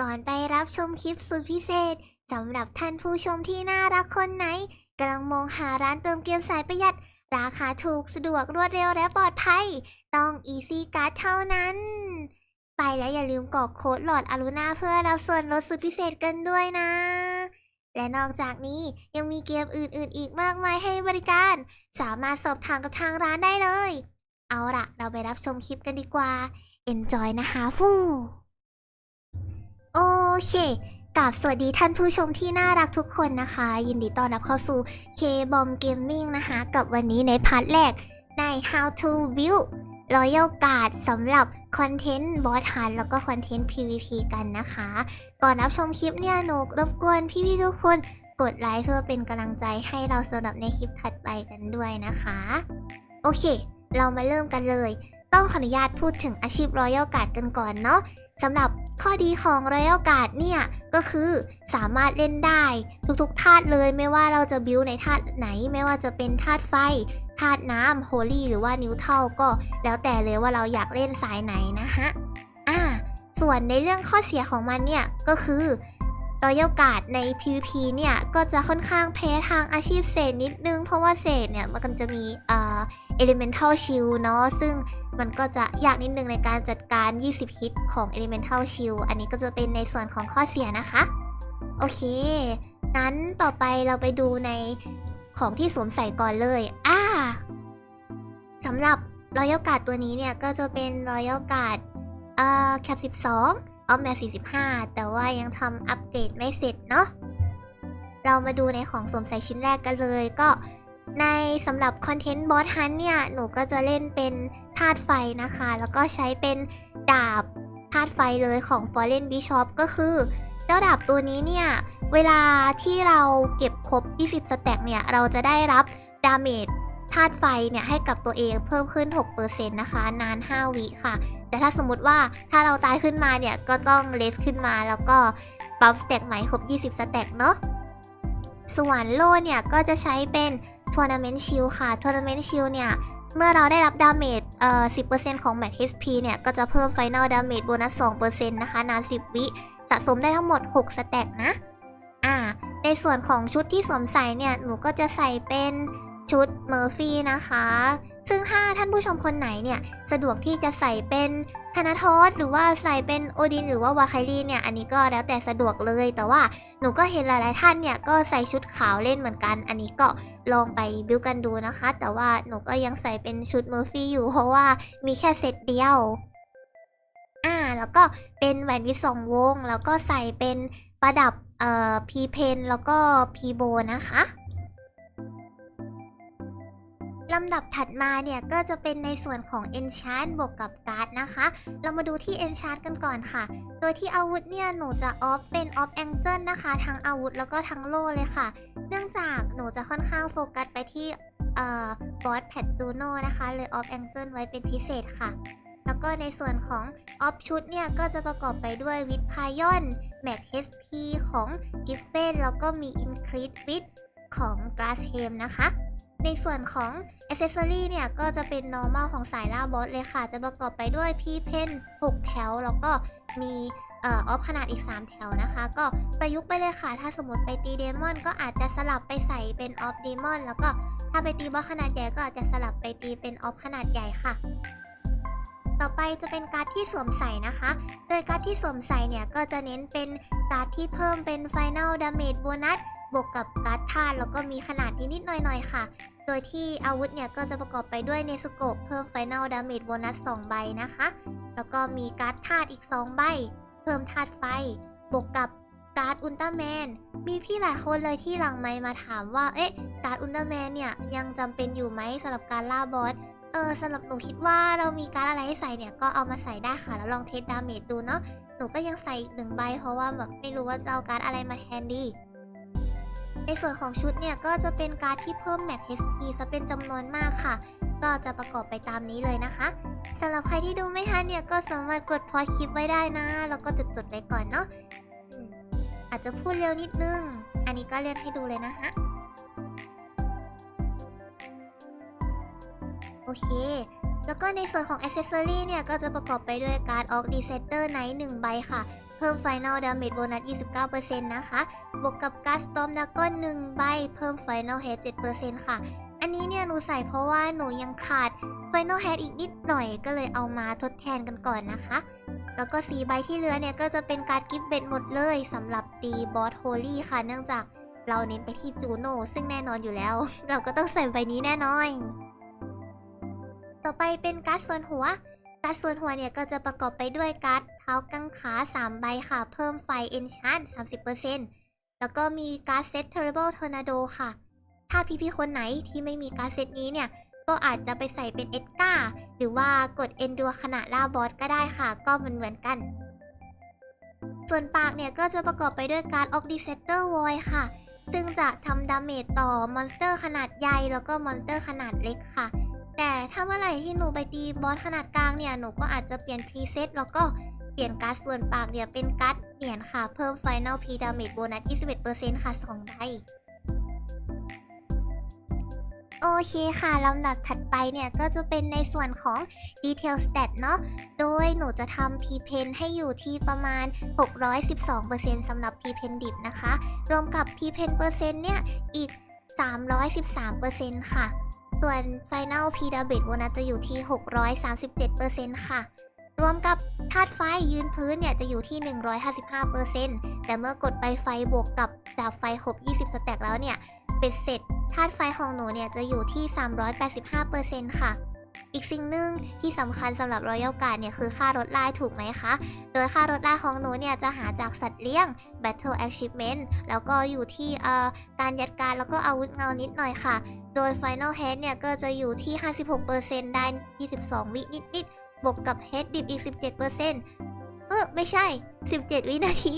ก่อนไปรับชมคลิปสุดพิเศษสำหรับท่านผู้ชมที่น่ารักคนไหนกำลังมองหาร้านเติมเกมสายประหยัด ราคาถูกสะดวกรวดเร็วและปลอดภัย ต้อง Easy Card เท่านั้น ไปแล้วอย่าลืมกรอกโค้ดหลอดอารุณาเพื่อรับส่วนลดสุดพิเศษกันด้วยนะ และนอกจากนี้ยังมีเกมอื่นๆ อีกมากมายให้บริการ สามารถสอบถามกับทางร้านได้เลย เอาล่ะ เราไปรับชมคลิปกันดีกว่า Enjoy นะคะฟู โอเคกับสวัสดีท่านผู้ชมที่น่ารักทุกคนนะคะ ยินดีต้อนรับเข้าสู่ K-BOM Gaming นะคะ กับวันนี้ในพาร์ทแรก ใน How to Build Royal Guard สำหรับคอนเทนต์บอสฮันแล้วก็คอนเทนต์ PVP กันนะคะ ก่อนรับชมคลิปเนี่ยหนูรบกวนพี่ๆทุกคนกดไลค์เพื่อเป็นกำลังใจให้เราสำหรับในคลิปถัดไปกันด้วยนะคะ โอเค เรามาเริ่มกันเลย ต้องขออนุญาตพูดถึงอาชีพ Royal Guard กันก่อนเนาะสำหรับ ข้อดีของ Royal Guard เนี่ย ก็คือสามารถเล่นได้ทุกๆธาตุเลยไม่ว่าเราจะบิวในธาตุไหน ไม่ว่าจะเป็นธาตุไฟธาตุน้ำโฮลี่หรือว่านิวเทลก็ แล้วแต่เลยว่าเราอยากเล่นสายไหนนะฮะ อ่า ส่วนในเรื่องข้อเสียของมันเนี่ย ก็คือ Royal Guard ใน PVP เนี่ยก็จะค่อนข้างแพ้ทางอาชีพเศษนิดนึง เพราะว่าเศษเนี่ยมันจะมีเอ่า Elemental Shield เนาะซึ่งมันก็จะยากนิดนึงในการจัดการ 20 ฮิตของ Elemental Shield อันนี้ก็จะเป็นในส่วนของข้อเสียนะคะ โอเคงั้นต่อไปเราไปดูในของที่สวมใส่ก่อนเลย อ่าสำหรับ Royal Guard ตัวนี้เนี่ยก็จะเป็น Royal Guard อ่าแคป12 ออฟแม45 แต่ว่ายังทำอัปเกรดไม่เสร็จเนาะ เรามาดูในของสวมใส่ชิ้นแรกกันเลยก็ในสำหรับคอนเทนต์บอสฮันเนี่ย หนูก็จะเล่นเป็นธาตุไฟนะคะ แล้วก็ใช้เป็นดาบธาตุไฟเลยของ Fallen Bishop ก็คือ เจ้าดาบตัวนี้เนี่ย เวลาที่เราเก็บครบ 20 สแต็กเนี่ย เราจะได้รับดาเมจธาตุไฟเนี่ยให้กับตัวเองเพิ่มขึ้น 6%นะคะ นาน 5 วิค่ะ แต่ถ้าสมมติว่าถ้าเราตายขึ้นมาเนี่ย ก็ต้องเลสขึ้นมาแล้วก็ปั๊มสแต็กใหม่ครบ 20สแต็กเนาะส่วนโล่เนี่ย ก็จะใช้เป็นทัวร์นาเมนต์ชิลค่ะทัวร์นาเมนต์ชิลเนี่ย เมื่อเราได้รับดาเมจเอ่อ10%ของ Max HP เนี่ย ก็จะเพิ่ม Final Damage โบนัส2%นะคะ นาน 10 วิสะสมได้ทั้งหมด 6สแต็กนะ อ่า ในส่วนของชุดที่สวมใส่เนี่ย หนูก็จะใส่เป็นชุดเมอร์ฟี่นะคะ ซึ่งถ้าท่านผู้ชมคนไหนเนี่ยสะดวกที่จะใส่เป็นธนาทอสหรือว่าใส่เป็นโอดินหรือว่าวาไคลี่เนี่ยอันนี้ก็แล้วแต่สะดวกเลย แต่ว่าหนูก็เห็นหลายๆท่านเนี่ยก็ใส่ชุดขาวเล่นเหมือนกัน อันนี้ก็ลองไปบิวกันดูนะคะ แต่ว่าหนูก็ยังใส่เป็นชุดเมอร์ฟี่อยู่ เพราะว่ามีแค่เซตเดียวอ่าแล้วก็เป็นแหวนวิสองวง แล้วก็ใส่เป็นประดับเอ่อพีเพนแล้วก็พีโบนะคะ ลำดับถัดมาเนี่ยก็จะเป็นในส่วนของ Enchant บวกกับการ์ดนะคะ เรามาดูที่ Enchant กันก่อนค่ะ โดยที่อาวุธเนี่ยหนูจะออฟเป็นออฟแองเจิลนะคะ ทั้งอาวุธแล้วก็ทั้งโล่เลยค่ะ เนื่องจากหนูจะค่อนข้างโฟกัสไปที่บอสแพดจูโนนะคะเลยออฟแองเจิลไว้เป็นพิเศษค่ะ แล้วก็ในส่วนของออฟชุดเนี่ยก็จะประกอบไปด้วยวิทพายอนแม็ก HP ของกิฟเฟนแล้วก็มีอินครี e วิทของ Glass h e m นะคะ ในส่วนของ Accessory เนี่ย ก็จะเป็น normal ของสายล่าบอสเลยค่ะ จะประกอบไปด้วย พี่เพน6 แถว แล้วก็มีออฟขนาดอีก 3 แถวนะคะ ก็ประยุกต์ไปเลยค่ะ ถ้าสมมติไปตีเดมอนก็อาจจะสลับไปใส่เป็นออฟเดมอนแล้วก็ถ้าไปตีบอสขนาดใหญ่ก็อาจจะสลับไปตีเป็นออฟขนาดใหญ่ค่ะ ต่อไปจะเป็นการ์ดที่สวมใส่นะคะ โดยการ์ดที่สวมใส่เนี่ย ก็จะเน้นเป็นการ์ดที่เพิ่มเป็น Final Damage Bonus บวกกับการ์ดธาตุแล้วก็มีขนาดนิดๆหน่อยๆค่ะ โดยที่อาวุธเนี่ยก็จะประกอบไปด้วยเนสโกเพิ่ม Final Damage Bonus 2ใบนะคะ แล้วก็มีการ์ดธาตุอีก 2 ใบ เพิ่มธาตุไฟ บวกกับการ์ดอุลตร้าแมน มีพี่หลายคนเลยที่หลังไมค์มาถามว่า เอ๊ะ การ์ดอุลตร้าแมนเนี่ยยังจำเป็นอยู่ไหมสำหรับการล่าบอส เออสำหรับหนูคิดว่าเรามีการ์ดอะไรให้ใส่เนี่ยก็เอามาใส่ได้ค่ะ แล้วลองเทสดาเมจดูเนาะ หนูก็ยังใส่อีกหนึ่งใบ เพราะว่าแบบไม่รู้ว่าจะเอาการ์ดอะไรมาแทนดี ในส่วนของชุดเนี่ยก็จะเป็นการดที่เพิ่มแม็ก HP ซะเป็นจำนวนมากค่ะ ก็จะประกอบไปตามนี้เลยนะคะสำหรับใครที่ดูไม่ทันเนี่ยก็สามารถกดพอคลิปไว้ได้นะ แล้วก็จดจดๆไว้ก่อนเนาะอาจจะพูดเร็วนิดนึง อันนี้ก็เลื่อนให้ดูเลยนะคะโอเค แล้วก็ในส่วนของ Accessory เนี่ยก็จะประกอบไปด้วยการ์ดออกดีเซเตอร์ไนท์หนึ่งใบค่ะ พิ่ม Final Damage Bonus 29%นะคะ บวกกับการ์ด Storm Dragon 1ใบเพิ่ม Final Head 7%ค่ะ อันนี้เนี่ยหนูใส่เพราะว่าหนูยังขาด Final Head อีกนิดหน่อยก็เลยเอามาทดแทนกันก่อนนะคะ แล้วก็สีใบที่เหลือเนี่ยก็จะเป็นการกิฟต์เบ็ดหมดเลยสำหรับตีบอสโฮลี่ค่ะ เนื่องจากเราเน้นไปที่จูโน่ซึ่งแน่นอนอยู่แล้ว เราก็ต้องใส่ใบนี้แน่นอนต่อไปเป็นการ์ดส่วนหัว การ์ดส่วนหัวเนี่ยก็จะประกอบไปด้วยการ์ด เท้ากังขา3ใบค่ะ เพิ่มไฟ Enchant 30%แล้วก็มีการ์ดเซต Terrible Tornado ค่ะ ถ้าพี่ๆคนไหนที่ไม่มีการ์ดเซตนี้เนี่ย ก็อาจจะไปใส่เป็นเอ็ดการ์หรือว่ากดเอนดัวขณะล่าบอสก็ได้ค่ะ ก็เหมือนเหมือนกัน ส่วนปากเนี่ยก็จะประกอบไปด้วยการ์ดออกดิเซตเตอร์วอยค่ะ ซึ่งจะทำดาเมจต่อมอนสเตอร์ขนาดใหญ่แล้วก็มอนสเตอร์ขนาดเล็กค่ะแต่ถ้าเมื่อไหร่ที่หนูไปตีบอสขนาดกลางเนี่ย หนูก็อาจจะเปลี่ยนพรีเซตแล้วก็ เปลี่ยนการ์ดส่วนปากเนี่ยเป็นการ์ดเหรียญค่ะ เพิ่ม Final P Damage Bonus 21%ค่ะ 2 ใบ โอเคค่ะลำดับถัดไปเนี่ย ก็จะเป็นในส่วนของ Detail Stat เนาะ โดยหนูจะทำ P Pen ให้อยู่ที่ประมาณ 612%สำหรับ P Pen ดิบนะคะ รวมกับ P Pen เปอร์เซ็นต์เนี่ย อีก 313%ค่ะ ส่วน Final P d a b a t Bonus จะอยู่ที่ 637%ค่ะ รวมกับธาตุไฟยืนพื้นเนี่ยจะอยู่ที่ 155%แต่เมื่อกดไปไฟบวกกับดาบไฟครบ 20 สแต็กแล้วเนี่ย เป็นเสร็จธาตุไฟของหนูเนี่ยจะอยู่ที่ 385%ค่ะ อีกสิ่งหนึ่งที่สำคัญสำหรับ Royal Guard เนี่ยคือค่ารถไล่ถูกไหมคะ โดยค่ารถไล่ของหนูเนี่ยจะหาจากสัตว์เลี้ยง Battle Achievement แล้วก็อยู่ที่เอ่อการยัดการแล้วก็อาวุธเงานิดหน่อยค่ะ โดย Final Head เนี่ยก็จะอยู่ที่ 56%ได้ 22 วินิดๆ บวกกับ Head ดิบอีก 17%เออไม่ใช่ 17 วินาที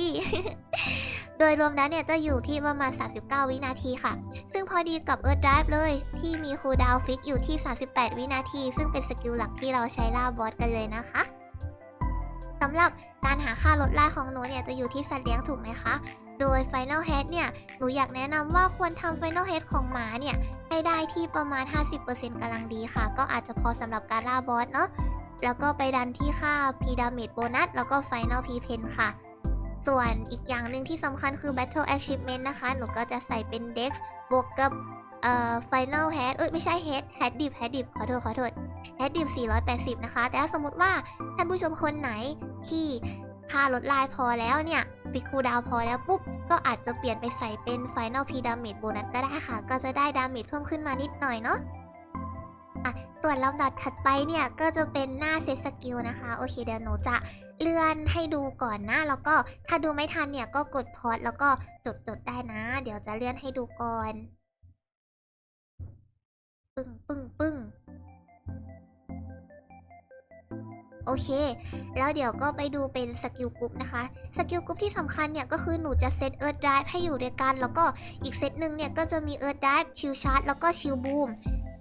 โดยรวมแล้วเนี่ยจะอยู่ที่ประมาณ 39 วินาทีค่ะ ซึ่งพอดีกับ Earth Drive เลย ที่มีคูลดาวฟิกอยู่ที่ 38 วินาที ซึ่งเป็นสกิลหลักที่เราใช้ล่าบอสกันเลยนะคะสำหรับการหาค่าลดล่าของหนูเนี่ยจะอยู่ที่สัตว์เลี้ยงถูกไหมคะโดย Final Head เนี่ย หนูอยากแนะนำว่าควรทำ Final Head ของหมาเนี่ย ให้ได้ที่ประมาณ 50%กำลังดีค่ะ ก็อาจจะพอสำหรับการล่าบอสเนาะ แล้วก็ไปดันที่ค่า P Damage Bonus แล้วก็ Final P Pen ค่ะ ส่วนอีกอย่างหนึ่งที่สำคัญคือ Battle Achievement นะคะ หนูก็จะใส่เป็น Dex บวกกับเอ่อ Final Head เอ้ยไม่ใช่ Head Head Dip Head Dip ขอโทษขอโทษ Head Dip 480 นะคะ แต่ถ้าสมมติว่าท่านผู้ชมคนไหนที่ค่าลดลายพอแล้วเนี่ยฟิกคูดาวพอแล้วปุ๊บ ก็อาจจะเปลี่ยนไปใส่เป็น Final P Damage Bonus ก็ได้ค่ะ ก็จะได้ดาเมจเพิ่มขึ้นมานิดหน่อยเนาะ ส่วนลำดับถัดไปเนี่ยก็จะเป็นหน้าเซตสกิลนะคะ โอเคเดี๋ยวหนูจะเลื่อนให้ดูก่อนนะ แล้วก็ถ้าดูไม่ทันเนี่ยก็กดพอดแล้วก็จดจดได้นะ เดี๋ยวจะเลื่อนให้ดูก่อน ปึ้งปึ้งปึ้งโอเค แล้วเดี๋ยวก็ไปดูเป็นสกิลกรุ๊ปนะคะ สกิลกรุ๊ปที่สำคัญเนี่ยก็คือหนูจะเซตเอิร์ธไดฟ์ให้อยู่ด้วยกัน แล้วก็อีกเซตหนึ่งเนี่ยก็จะมีเอิร์ธไดฟ์ชิลชาร์จแล้วก็ชิลบูม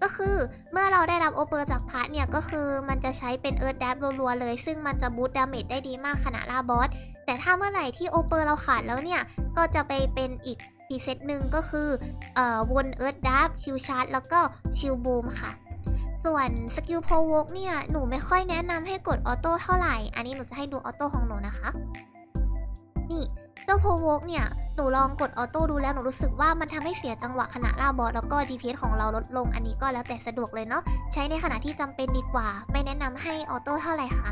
ก็คือเมื่อเราได้รับโอเปอร์จากพาร์ทเนี่ยก็คือมันจะใช้เป็นเอิร์ธแดบรัวๆเลย ซึ่งมันจะบูตดาเมจได้ดีมากขณะล่าบอส แต่ถ้าเมื่อไหร่ที่โอเปอร์เราขาดแล้วเนี่ย ก็จะไปเป็นอีกพรีเซตหนึ่งก็คือเอ่อวนเอิร์ธดับชิลชาร์จแล้วก็ชิลบูมค่ะ ส่วนสกิลโพวกเนี่ย หนูไม่ค่อยแนะนำให้กดออโต้เท่าไหร่ อันนี้หนูจะให้ดูออโต้ของหนูนะคะ นี่ จ้าโพวกเนี่ยหนูลองกดออโต้ดูแล้วหนูรู้สึกว่ามันทำให้เสียจังหวะขณะล่าบอสแล้วก็ DPS ของเราลดลงอันนี้ก็แล้วแต่สะดวกเลยเนาะใช้ในขณะที่จำเป็นดีกว่า ไม่แนะนำให้ออโต้เท่าไหร่ค่ะ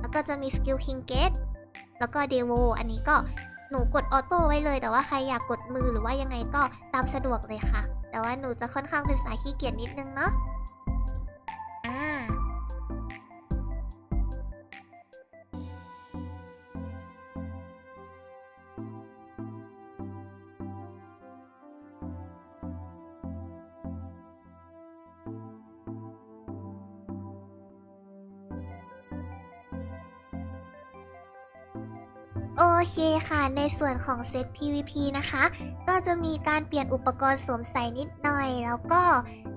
แล้วก็จะมีสกิลคิงเกตแล้วก็เดโวอันนี้ก็หนูกดออโต้ไว้เลย แต่ว่าใครอยากกดมือหรือว่ายังไงก็ตามสะดวกเลยค่ะ แต่ว่าหนูจะค่อนข้างเป็นสายขี้เกียจนิดนึงเนาะ โอเคค่ะ ในส่วนของเซต PVP นะคะ ก็จะมีการเปลี่ยนอุปกรณ์สวมใส่นิดหน่อย แล้วก็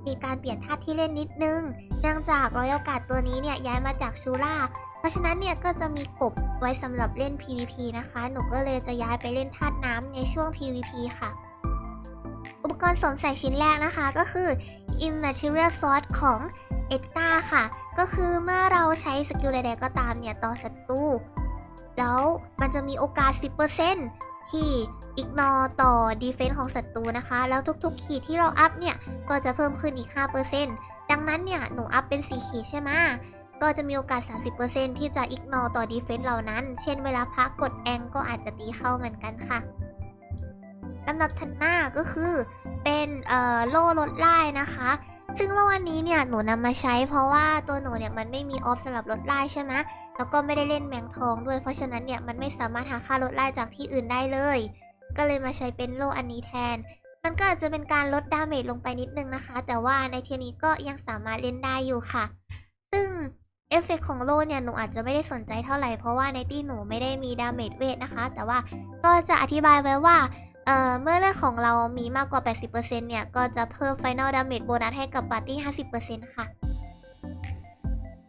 มีการเปลี่ยนท่าที่เล่นนิดนึง เนื่องจากรอยัลการ์ดตัวนี้เนี่ยย้ายมาจากชูล่า เพราะฉะนั้นเนี่ยก็จะมีกบไว้สำหรับเล่น PVP นะคะ หนูก็เลยจะย้ายไปเล่นธาน้ำในช่วง PVP ค่ะ อุปกรณ์สวมใส่ชิ้นแรกนะคะก็คือ Immaterial Sword ของเอ็ดการ์ค่ะ ก็คือเมื่อเราใช้สกิลใดๆก็ตามเนี่ยต่อศัตรู แล้วมันจะมีโอกาส 10%ที่ ignore ต่อ defense ของศัตรูนะคะ แล้วทุกๆ ขีดที่เราอัพเนี่ย ก็จะเพิ่มขึ้นอีก 5%ดังนั้นเนี่ย หนูอัพเป็น 4 ขีดใช่ไหมก็จะมีโอกาส 30%ที่จะ ignore ต่อ defense เหล่านั้น เช่นเวลาพักกดแองก็อาจจะตีเข้าเหมือนกันค่ะลำดับถัดมาก็คือเป็นล่อโล่ลดไล่นะคะ ซึ่งโล่อันนี้เนี่ยหนูนำมาใช้เพราะว่าตัวหนูเนี่ยมันไม่มีออฟสำหรับลดไล่ใช่ไหม แล้วก็ไม่ได้เล่นแมงทองด้วยเพราะฉะนั้นเนี่ยมันไม่สามารถหาค่าลดไล่จากที่อื่นได้เลย ก็เลยมาใช้เป็นโล่อันนี้แทน มันก็อาจจะเป็นการลดดาเมจลงไปนิดนึงนะคะ แต่ว่าในเทียนี้ก็ยังสามารถเล่นได้อยู่ค่ะ ซึ่งเอฟเฟกของโล่เนี่ยหนูอาจจะไม่ได้สนใจเท่าไหร่เพราะว่าในที่หนูไม่ได้มีดาเมจเวทนะคะ แต่ว่าก็จะอธิบายไว้ว่าเอ่อเมื่อเลือดของเรามีมากกว่า 80%เนี่ย ก็จะเพิ่ม Final Damage โบนัสให้กับปาร์ตี้ 50%ค่ะ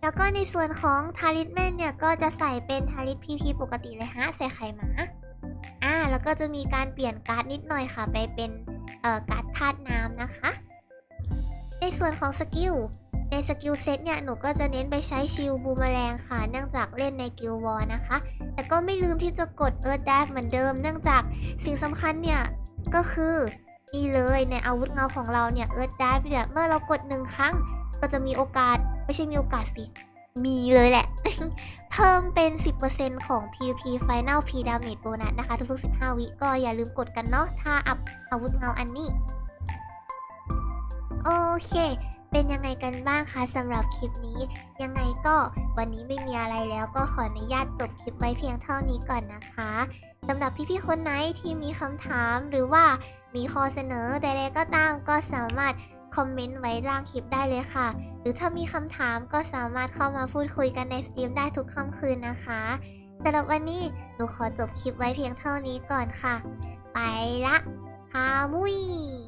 แล้วก็ในส่วนของทาริสแมนเนี่ยก็จะใส่เป็นทาริสพีพีปกติเลยฮะใส่ไข่หมาอ่าแล้วก็จะมีการเปลี่ยนการ์ดนิดหน่อยค่ะ ไปเป็นเอ่อการ์ดธาตุน้ำนะคะ ในส่วนของสกิลในสกิลเซตเนี่ยหนูก็จะเน้นไปใช้ชิลบูมแมลงค่ะเนื่องจากเล่นในกิลวอร์นะคะ แต่ก็ไม่ลืมที่จะกดเอิร์ธดฟเหมือนเดิม เนื่องจากสิ่งสำคัญเนี่ยก็คือนี่เลยในอาวุธเงาของเราเนี่ยเอิร์ธดเนี่ยเมื่อเรากดหนึ่งครั้งก็จะมีโอกาส ไม่ใช่มีโอกาสสิ มีเลยแหละ เพิ่มเป็น 10%ของ PVP Final P Damage Bonus นะคะ ทุกๆ 15 วิก็อย่าลืมกดกันเนาะ ถ้าอัพอาวุธเงาอันนี้ โอเค เป็นยังไงกันบ้างคะสำหรับคลิปนี้ ยังไงก็วันนี้ไม่มีอะไรแล้วก็ขออนุญาตจบคลิปไว้เพียงเท่านี้ก่อนนะคะสำหรับพี่ๆ คนไหนที่มีคำถามหรือว่ามีข้อเสนอใดๆก็ตามก็สามารถคอมเมนต์ไว้ล่างคลิปได้เลยค่ะ รือถ้ามีคำถามก็สามารถเข้ามาพูดคุยกันในสตรีมได้ทุกค่ำคืนนะคะสำหรับวันนี้หนูขอจบคลิปไว้เพียงเท่านี้ก่อนค่ะ ไปละคามุย